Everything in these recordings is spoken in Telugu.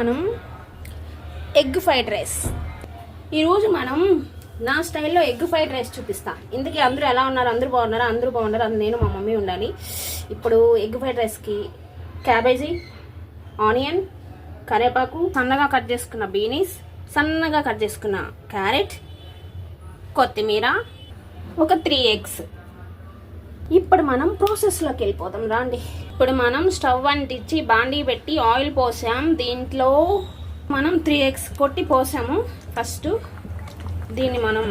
మనం ఎగ్ ఫ్రైడ్ రైస్. ఈరోజు మనం నా స్టైల్లో ఎగ్ ఫ్రైడ్ రైస్ చూపిస్తా. ఇందుకే అందరూ ఎలా ఉన్నారు? అందరూ బాగున్నారా? అందరూ బాగున్నారు? అది నేను మా మమ్మీ ఉండాలి. ఇప్పుడు ఎగ్ ఫ్రైడ్ రైస్కి క్యాబేజీ ఆనియన్ కరివేపాకు సన్నగా కట్ చేసుకున్న బీనీస్ సన్నగా కట్ చేసుకున్న క్యారెట్ కొత్తిమీర ఒక త్రీ ఎగ్స్. ఇప్పుడు మనం ప్రాసెస్లోకి వెళ్ళిపోతాం రండి. ఇప్పుడు మనం స్టవ్ అంటించి బాండీ పెట్టి ఆయిల్ పోసాం. దీంట్లో మనం త్రీ ఎగ్స్ కొట్టి పోసాము. ఫస్ట్ దీన్ని మనం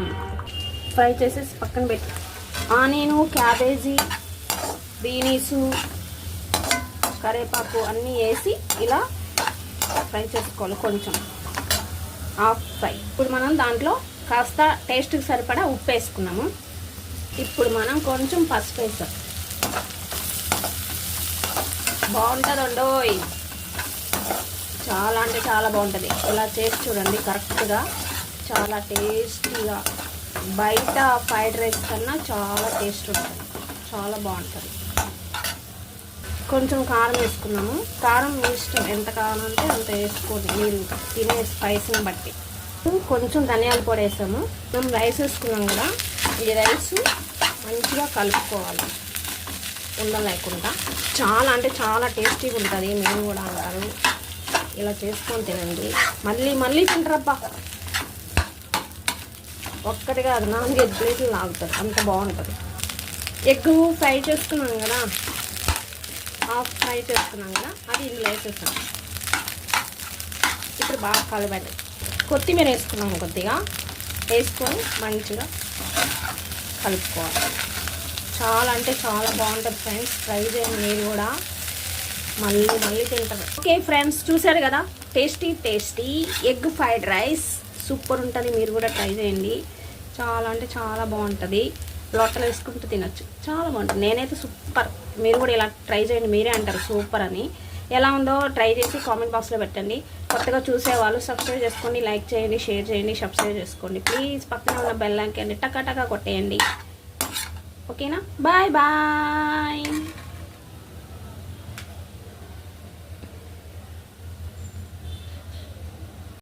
ఫ్రై చేసేసి పక్కన పెట్టి. ఆనియన్ క్యాబేజీ బీనీసు కరివేపాకు అన్నీ వేసి ఇలా ఫ్రై చేసుకోవాలి కొంచెం. హాఫ్ ఫ్రై ఇప్పుడు మనం దాంట్లో కాస్త టేస్ట్కి సరిపడా ఉప్పు వేసుకున్నాము. ఇప్పుడు మనం కొంచెం పసుపు వేసాం. బాగుంటుందండోయ్ చాలా అంటే చాలా బాగుంటుంది. ఇలా చేసి చూడండి కరెక్ట్గా చాలా టేస్టీగా. బయట ఫ్రైడ్ రైస్ కన్నా చాలా టేస్ట్ ఉంటుంది. చాలా బాగుంటుంది. కొంచెం కారం వేసుకున్నాము. కారం మీ ఇష్టం ఎంత కారం అంటే అంత వేసుకోండి. మీరు తినే స్పైస్ని బట్టి. కొంచెం ధనియాల పొడి వేసాము. మేము రైస్ వేసుకున్నాం కదా ఈ రైస్ మంచిగా కలుపుకోవాలి. ఉండలేకుండా చాలా అంటే చాలా టేస్టీగా ఉంటుంది మేము కూడా అంటారు ఇలా చేసుకొని తినండి. మళ్ళీ మళ్ళీ తింటారబ్బా. ఒక్కటి కాదు నాలుగు ఎగ్ ప్లేట్లు లాగుతారు. అంత బాగుంటుంది. ఎగ్ ఫ్రై చేసుకున్నాం కదా? హాఫ్ ఫ్రై చేసుకున్నాం కదా? అది ఇందులో వేసేస్తాం ఇప్పుడు బాగా కలబండి కొత్తిమీర వేసుకున్నాము కొద్దిగా. వేసుకొని మంచిగా కలుపుకోవాలి. చాలా అంటే చాలా బాగుంటుంది ఫ్రెండ్స్. ట్రై చేయండి మీరు కూడా. మళ్ళీ మళ్ళీ తింటారు. ఓకే ఫ్రెండ్స్ చూసారు కదా? Tasty tasty egg fried rice super ఉంటుంది. మీరు కూడా ట్రై చేయండి. చాలా అంటే చాలా బాగుంటుంది. లొట్టలు వేసుకుంటూ తినొచ్చు. చాలా బాగుంటుంది. నేనైతే సూపర్ మీరు కూడా ఇలా ట్రై చేయండి. మీరే అంటారు సూపర్ అని. ఎలా ఉందో ట్రై చేసి కామెంట్ బాక్స్లో పెట్టండి. కొత్తగా చూసేవాళ్ళు సబ్స్క్రైబ్ చేసుకోండి. లైక్ చేయండి షేర్ చేయండి సబ్స్క్రైబ్ చేసుకోండి. ప్లీజ్ పక్కన ఉన్న బెల్ అండి టకా టకా కొట్టేయండి. ఓకేనా? Bye bye.